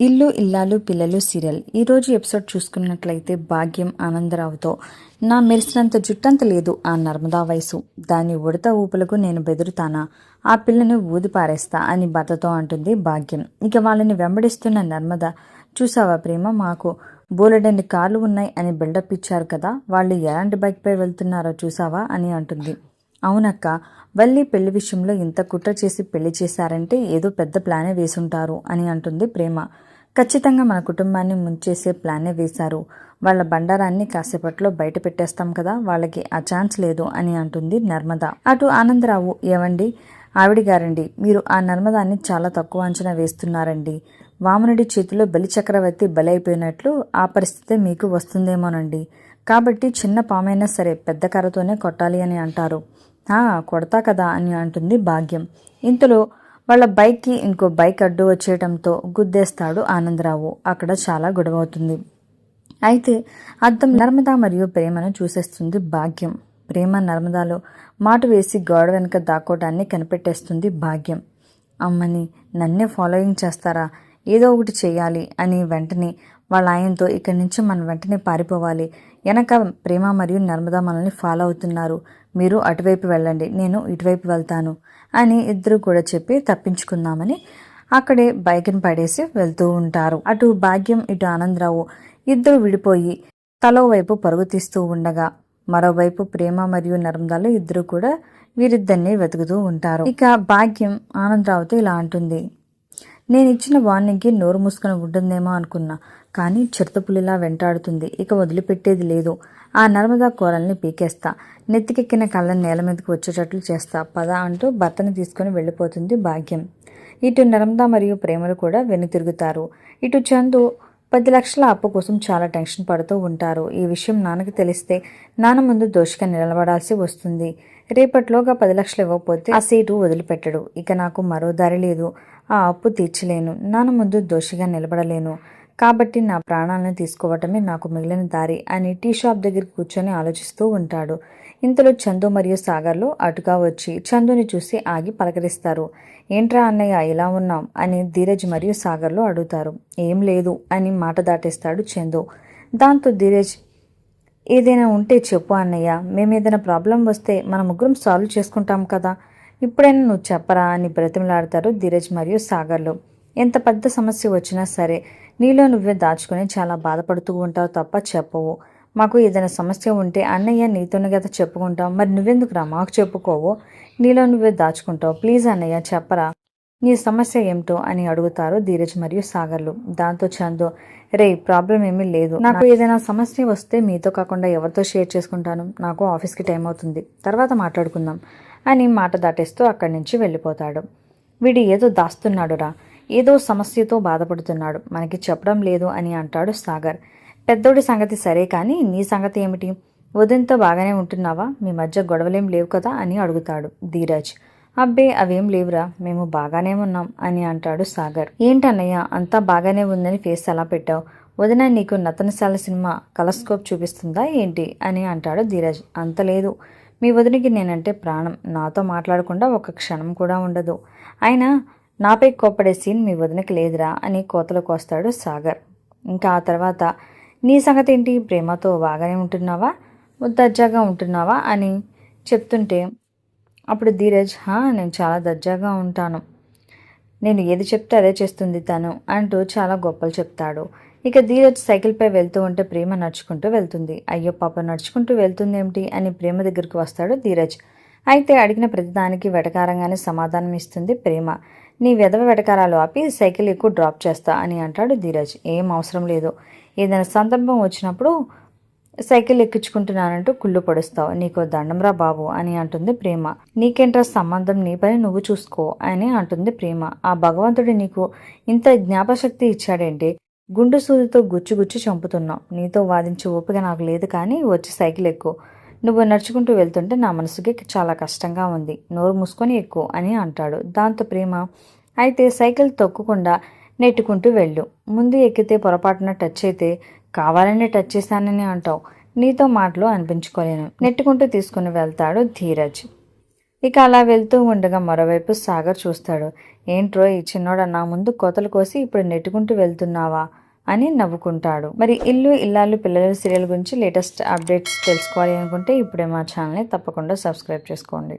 ఇల్లు ఇల్లాలు పిల్లలు సీరియల్. ఈరోజు ఎపిసోడ్ చూసుకున్నట్లయితే భాగ్యం ఆనందరావుతో. నా మెరిసినంత జుట్టంత లేదు ఆ నర్మదా వయసు. దాని ఉడత ఊపులకు నేను బెదురుతానా? ఆ పిల్లను ఊది పారేస్తా అని భర్తతో అంటుంది భాగ్యం. ఇక వాళ్ళని వెంబడిస్తున్న నర్మద చూసావా ప్రేమ మాకు? బోలెడన్ని కార్లు ఉన్నాయి అని బిల్డప్ ఇచ్చారు కదా వాళ్ళు ఎలాంటి బైక్పై వెళ్తున్నారో చూసావా అని అంటుంది. అవునక్క వల్లి పెళ్ళి విషయంలో ఇంత కుట్ర చేసి పెళ్ళి చేశారంటే ఏదో పెద్ద ప్లానే వేసుంటారు అని అంటుంది ప్రేమ. ఖచ్చితంగా మన కుటుంబాన్ని ముంచేసే ప్లానే వేశారు. వాళ్ళ బండారాన్ని కాసేపట్లో బయట పెట్టేస్తాం కదా వాళ్ళకి ఆ ఛాన్స్ లేదు అని అంటుంది నర్మద. అటు ఆనందరావు ఏవండి? ఆవిడ గారండి మీరు ఆ నర్మదాన్ని చాలా తక్కువ అంచనా వేస్తున్నారండి. వామనుడి చేతిలో బలి చక్రవర్తి బలైపోయినట్లు ఆ పరిస్థితి మీకు వస్తుందేమోనండి. కాబట్టి చిన్న పామైనా సరే పెద్ద కర్రతోనే కొట్టాలి అని అంటారు. "ఆ, కొడతా కదా అని అంటుంది భాగ్యం. ఇంతలో వాళ్ళ బైక్కి ఇంకో బైక్ అడ్డు వచ్చేయడంతో గుద్దేస్తాడు ఆనందరావు. అక్కడ చాలా గొడవ అవుతుంది. అయితే అర్థం నర్మద మరియు ప్రేమను చూసేస్తుంది భాగ్యం. ప్రేమ నర్మదాలో మాట వేసి గోడ వెనుక దాక్కోవడాన్ని కనిపెట్టేస్తుంది భాగ్యం. అమ్మని నన్నే ఫాలోయింగ్ చేస్తారా? ఏదో ఒకటి చేయాలి అని వెంటనే వాళ్ళ ఆయనతో ఇక్కడి నుంచి మనం వెంటనే పారిపోవాలి. వెనక ప్రేమ మరియు నర్మదా మనల్ని ఫాలో అవుతున్నారు. మీరు అటువైపు వెళ్ళండి నేను ఇటువైపు వెళ్తాను అని ఇద్దరు కూడా చెప్పి తప్పించుకుందామని అక్కడే బైక్ని పడేసి వెళ్తూ ఉంటారు. అటు భాగ్యం ఇటు ఆనందరావు ఇద్దరు విడిపోయి తలో వైపు పరుగు తీస్తూ ఉండగా మరోవైపు ప్రేమ మరియు నర్మదాలు ఇద్దరు కూడా వీరిద్దరిని వెతుకుతూ ఉంటారు. ఇక భాగ్యం ఆనందరావుతో ఇలా అంటుంది. నేను ఇచ్చిన వార్నింగ్కి నోరు మూసుకొని ఉంటుందేమో అనుకున్నా. కానీ చిరుతపులిలా వెంటాడుతుంది. ఇక వదిలిపెట్టేది లేదు. ఆ నర్మదా కూరల్ని పీకేస్తా. నెత్తికెక్కిన కళ్ళని నేల మీదకి వచ్చేటట్లు చేస్తా. పద అంటూ భర్తని తీసుకుని వెళ్ళిపోతుంది భాగ్యం. ఇటు నర్మదా మరియు ప్రేమలు కూడా వెనుతిరుగుతారు. ఇటు చందు పది లక్షల అప్పు కోసం చాలా టెన్షన్ పడుతూ ఉంటారు. ఈ విషయం నాన్నకి తెలిస్తే నాన్న ముందు దోషిగా నిలబడాల్సి వస్తుంది. రేపట్లోగా పది లక్షలు ఇవ్వకపోతే ఆ సీటు వదిలిపెట్టడు. ఇక నాకు మరో దారి లేదు. ఆ అప్పు తీర్చలేను. నాన్న ముందు దోషిగా నిలబడలేను. కాబట్టి నా ప్రాణాలను తీసుకోవటమే నాకు మిగిలిన దారి అని టీ షాప్ దగ్గర కూర్చొని ఆలోచిస్తూ ఉంటాడు. ఇంతలో చందు మరియు సాగర్లు అటుగా వచ్చి చందుని చూసి ఆగి పలకరిస్తారు. ఏంట్రా అన్నయ్య ఇలా ఉన్నాం అని ధీరజ్ మరియు సాగర్లు అడుగుతారు. ఏం లేదు అని మాట దాటేస్తాడు చందు. దాంతో ధీరజ్ ఏదైనా ఉంటే చెప్పు అన్నయ్య. మేము ఏదైనా ప్రాబ్లం వస్తే మన ముగ్గురం సాల్వ్ చేసుకుంటాం కదా. ఇప్పుడైనా నువ్వు చెప్పరా అని బ్రతిమలాడతారు ధీరజ్ మరియు సాగర్లు. ఎంత పెద్ద సమస్య వచ్చినా సరే నీలో నువ్వే దాచుకొని చాలా బాధపడుతూ ఉంటావు తప్ప చెప్పవు. మాకు ఏదైనా సమస్య ఉంటే అన్నయ్య నీతోనే కదా చెప్పుకుంటావు. మరి నువ్వెందుకురా మాకు చెప్పుకోవు. నీలో నువ్వే దాచుకుంటావు. ప్లీజ్ అన్నయ్య చెప్పరా? నీ సమస్య ఏమిటో అని అడుగుతారు ధీరజ్ మరియు సాగర్లు. దాంతో చందు రే ప్రాబ్లం ఏమీ లేదు. నాకు ఏదైనా సమస్య వస్తే మీతో కాకుండా ఎవరితో షేర్ చేసుకుంటాను? నాకు ఆఫీస్కి టైం అవుతుంది. తర్వాత మాట్లాడుకుందాం అని మాట దాటేస్తూ అక్కడి నుంచి వెళ్ళిపోతాడు. వీడు ఏదో దాస్తున్నాడురా. ఏదో సమస్యతో బాధపడుతున్నాడు. మనకి చెప్పడం లేదు అని అంటాడు సాగర్. పెద్దోడి సంగతి సరే కానీ నీ సంగతి ఏమిటి? వదినతో బాగానే ఉంటున్నావా? మీ మధ్య గొడవలేం లేవు కదా అని అడుగుతాడు ధీరజ్. అబ్బే అవేం లేవురా. మేము బాగానే ఉన్నాం అని అంటాడు సాగర్. ఏంటన్నయ్య అంతా బాగానే ఉందని ఫేస్ అలా పెట్టావు? వదిన నీకు నతనశాల సినిమా కలస్కోప్ చూపిస్తుందా ఏంటి? అని అంటాడు ధీరజ్. అంత లేదు. మీ వదినికి నేనంటే ప్రాణం. నాతో మాట్లాడకుండా ఒక క్షణం కూడా ఉండదు. అయినా నాపై కోప్పడే సీన్ మీ వదినకి లేదురా అని కోతలు కోస్తాడు సాగర్. ఇంకా ఆ తర్వాత నీ సంగతి ఏంటి? ప్రేమతో బాగానే ఉంటున్నావా? దర్జాగా ఉంటున్నావా? అని చెప్తుంటే అప్పుడు ధీరజ్ హా నేను చాలా దర్జాగా ఉంటాను. నేను ఏది చెప్తే అదే చేస్తుంది తను అంటూ చాలా గొప్పలు చెప్తాడు. ఇక ధీరజ్ సైకిల్పై వెళ్తూ ఉంటే ప్రేమ నడుచుకుంటూ వెళ్తుంది. అయ్యో పాప నడుచుకుంటూ వెళ్తుంది ఏమిటి అని ప్రేమ దగ్గరికి వస్తాడు ధీరజ్. అయితే అడిగిన ప్రతిదానికి వెటకారంగానే సమాధానం ఇస్తుంది ప్రేమ. నీ వెధవ వెటకారాలు ఆపి సైకిల్ ఎక్కువ డ్రాప్ చేస్తా అని అంటాడు ధీరజ్. ఏం అవసరం లేదు. ఏదైనా సందర్భం వచ్చినప్పుడు సైకిల్ ఎక్కించుకుంటున్నానంటూ కుళ్ళు పొడుస్తావు. నీకు దండంరా బాబు అని అంటుంది ప్రేమ. నీకేంట్రా సంబంధం? నీ పని నువ్వు చూసుకో అని అంటుంది ప్రేమ. ఆ భగవంతుడు నీకు ఇంత జ్ఞాపశక్తి ఇచ్చాడేంటి? గుండు సూదితో గుచ్చి గుచ్చి చంపుతున్నావు. నీతో వాదించే ఓపిక నాకు లేదు కానీ వచ్చి సైకిల్ ఎక్కువ నువ్వు నడుచుకుంటూ వెళ్తుంటే నా మనసుకి చాలా కష్టంగా ఉంది. నోరు మూసుకొని ఎక్కువ అని అంటాడు. దాంతో ప్రేమ అయితే సైకిల్ తొక్కకుండా నెట్టుకుంటూ వెళ్ళు. ముందు ఎక్కితే పొరపాటున టచ్ అయితే కావాలనే టచ్ చేశానని అంటావు. నీతో మాటలు అనిపించుకోలేను. నెట్టుకుంటూ తీసుకుని వెళ్తాడు ధీరజ్. ఇక అలా వెళ్తూ ఉండగా మరోవైపు సాగర్ చూస్తాడు. ఏంట్రో ఈ చిన్నోడ నా ముందు కోతలు కోసి ఇప్పుడు నెట్టుకుంటూ వెళ్తున్నావా? అని నవ్వుకుంటాడు. మరి ఇల్లు ఇల్లాలు పిల్లల సీరియల్ గురించి లేటెస్ట్ అప్డేట్స్ తెలుసుకోవాలి అనుకుంటే ఇప్పుడే మా ఛానల్ని తప్పకుండా సబ్స్క్రైబ్ చేసుకోండి.